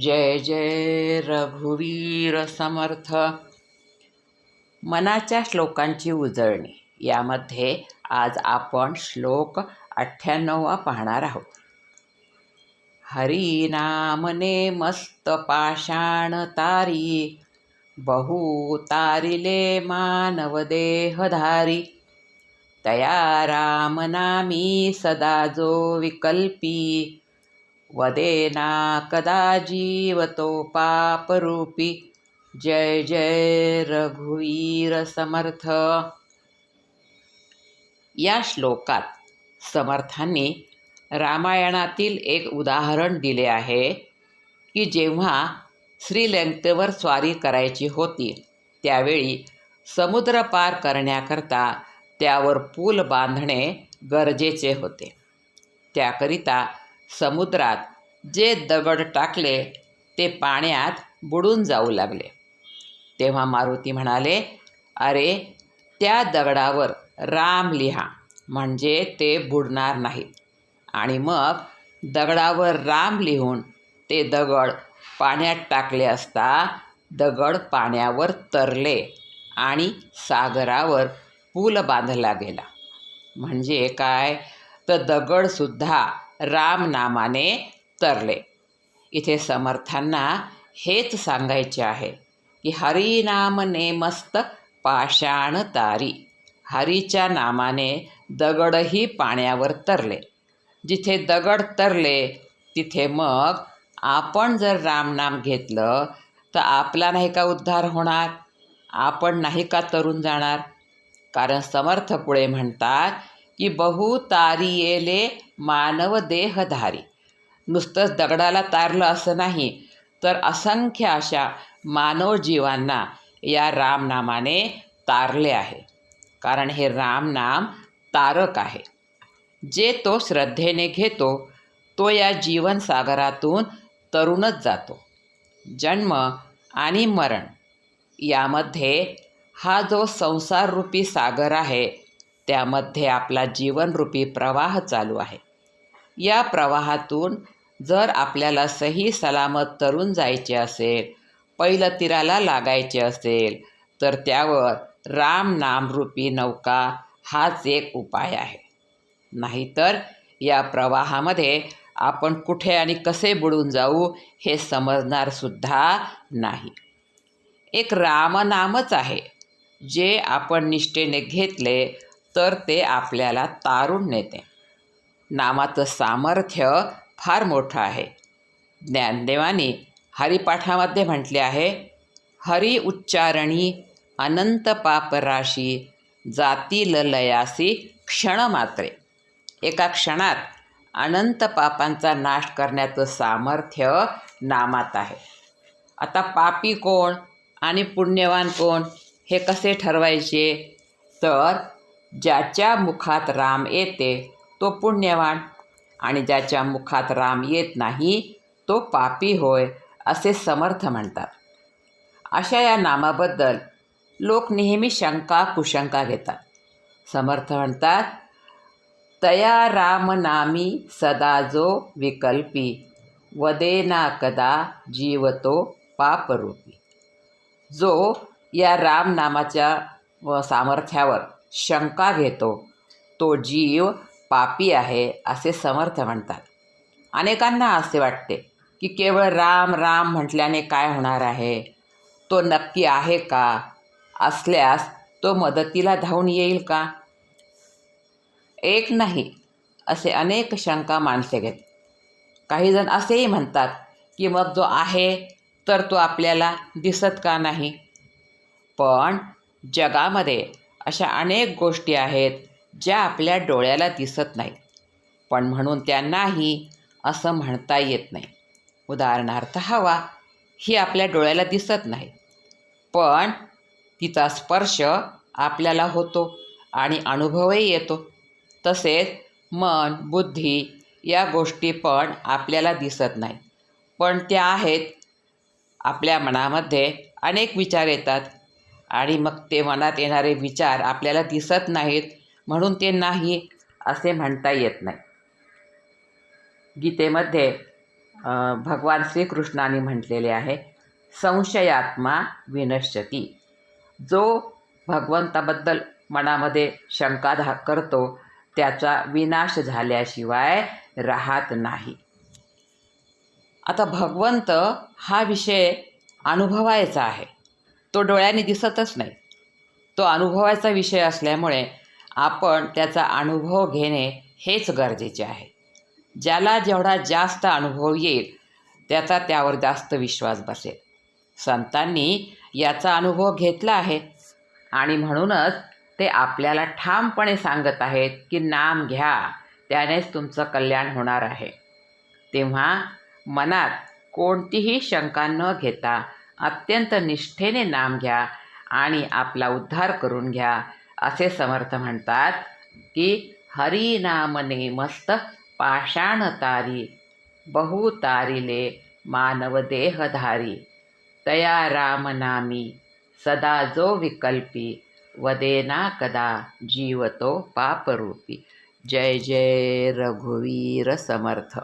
जय जय रघुवीर समर्थ. मनाच्या श्लोकांची उजळणी. यामध्ये आज आपण श्लोक अठ्ठ्याण्णववा पाहणार आहोत. हरिनामने मस्त पाषाण तारी बहु तारिले मानव देहधारी तया रामनामी सदा जो विकल्पी वदेना कदा जीवतो पापरूपी? जय जय रघुवीर समर्थ. या श्लोकात समर्थांनी रामायणातील एक उदाहरण दिले आहे की जेव्हा श्रीलंकेवर स्वारी करायची होती त्यावेळी समुद्र पार करण्याकरता त्यावर पूल बांधणे गरजेचे होते. त्याकरिता समुद्रात जे दगड टाकले ते पाण्यात बुडून जाऊ लागले. तेव्हा मारुती म्हणाले अरे त्या दगडावर राम लिहा म्हणजे ते बुडणार नाहीत. आणि मग दगडावर राम लिहून ते दगड पाण्यात टाकले असता दगड पाण्यावर तरले आणि सागरावर पूल बांधला गेला. म्हणजे काय? तर दगडसुद्धा रामनामाने तरले. इथे समर्थांना हेच सांगायचे आहे की हरिनाम नेमस्त पाषाण तारी. हरीच्या नामाने दगडही पाण्यावर तरले. जिथे दगड तरले तिथे मग आपण जर रामनाम घेतलं तर आपला नाही का उद्धार होणार? आपण नाही का तरून जाणार? कारण समर्थ पुढे म्हणतात की बहु तारियेले मानव देहधारी नुसतंच दगडाला तारलं असं नाही तर असंख्य अशा मानव जीवांना या रामनामाने तारले आहे कारण हे रामनाम तारक आहे जे तो श्रद्धेने घेतो तो या जीवनसागरातून तरुणच जातो जन्म आणि मरण यामध्ये हा जो संसाररूपी सागर आहे त्यामध्ये आपला जीवनरूपी प्रवाह चालू आहे. या प्रवाहातून जर आपल्याला सही सलामत तरून जायचे असेल पहिलं तीराला लागायचे असेल तर त्यावर राम नामरूपी नौका हाच एक उपाय आहे. नाहीतर या प्रवाहामध्ये आपण कुठे आणि कसे बुडून जाऊ हे समजणारसुद्धा नाही. एक रामनामच आहे जे आपण निष्ठेने घेतले तर ते आपल्याला तारून नेते. नामाचं सामर्थ्य फार मोठं आहे. ज्ञानदेवानी हरिपाठामध्ये म्हटले आहे हरि उच्चारणी अनंत पापराशी जाती ललयासी क्षणमात्रे एका क्षणात अनंत पापांचा नाश करण्याचं सामर्थ्य नामात आहे. आता पापी कोण आणि पुण्यवान कोण हे कसे ठरवायचे? तर ज्याच्या मुखात राम येते तो पुण्यवान. आणि ज्याच्या मुखात राम येत नाही तो पापी होय असे समर्थ म्हणतात. अशा या नामाबद्दल लोक नेहमी शंका कुशंका घेतात. समर्थ म्हणतात तया रामनामी सदा जो विकल्पी वदेना कदा जीवतो पापरूपी. जो या रामनामाच्या सामर्थ्यावर शंका घेतो. तो जीव पापी आहे असे समर्थ म्हणतात. अनेकांना असे वाटते की केवळ राम राम म्हटल्याने काय होणार आहे? तो नक्की आहे का? असल्यास तो मदतीला धावून येईल का? एक नाही असे अनेक शंका माणसे घेत. काहीजण असेही म्हणतात की मग जो आहे तर तो आपल्याला दिसत का नाही? पण जगामध्ये अशा अनेक गोष्टी आहेत ज्या आपल्या डोळ्याला दिसत नाहीत. पण म्हणून त्यांनाही असं म्हणता येत नाही. उदाहरणार्थ हवा ही आपल्या डोळ्याला दिसत नाही. पण तिचा स्पर्श आपल्याला होतो आणि अनुभवही येतो. तसेच मन बुद्धी या गोष्टी पण आपल्याला दिसत नाही पण त्या आहेत. आपल्या मनामध्ये अनेक विचार येतात. आणि मग ते मनात येणारे विचार आपल्याला दिसत नाहीत म्हणून ते नाही असे म्हणता येत नाही. गीतेमध्ये भगवान श्रीकृष्णाने म्हटलेले आहे संशयात्मा विनश्यती. जो भगवंताबद्दल मनामध्ये शंका धा करतो त्याचा विनाश झाल्याशिवाय राहत नाही. आता भगवंत हा विषय अनुभवायचा आहे. तो डोळ्याने दिसतच नाही. तो अनुभवायचा विषय असल्यामुळे आपण त्याचा अनुभव घेणे हेच गरजेचे आहे. ज्याला जेवढा जास्त अनुभव येईल त्याचा त्यावर जास्त विश्वास बसेल. संतांनी याचा अनुभव घेतला आहे आणि म्हणूनच ते आपल्याला ठामपणे सांगत आहेत की नाम घ्या त्यानेच तुमचं कल्याण होणार आहे. तेव्हा मनात कोणतीही शंका न घेता अत्यंत निष्ठेने नाम घ्या आणि आपला उद्धार करून घ्या. असे समर्थ म्हणतात की हरी नाम नेमस्त पाषाण तारी बहुतारिले मानव देहधारी. तया रामनामी सदा जो विकल्पी वदेना कदा जीवतो पापरूपी. जय जय रघुवीर समर्थ.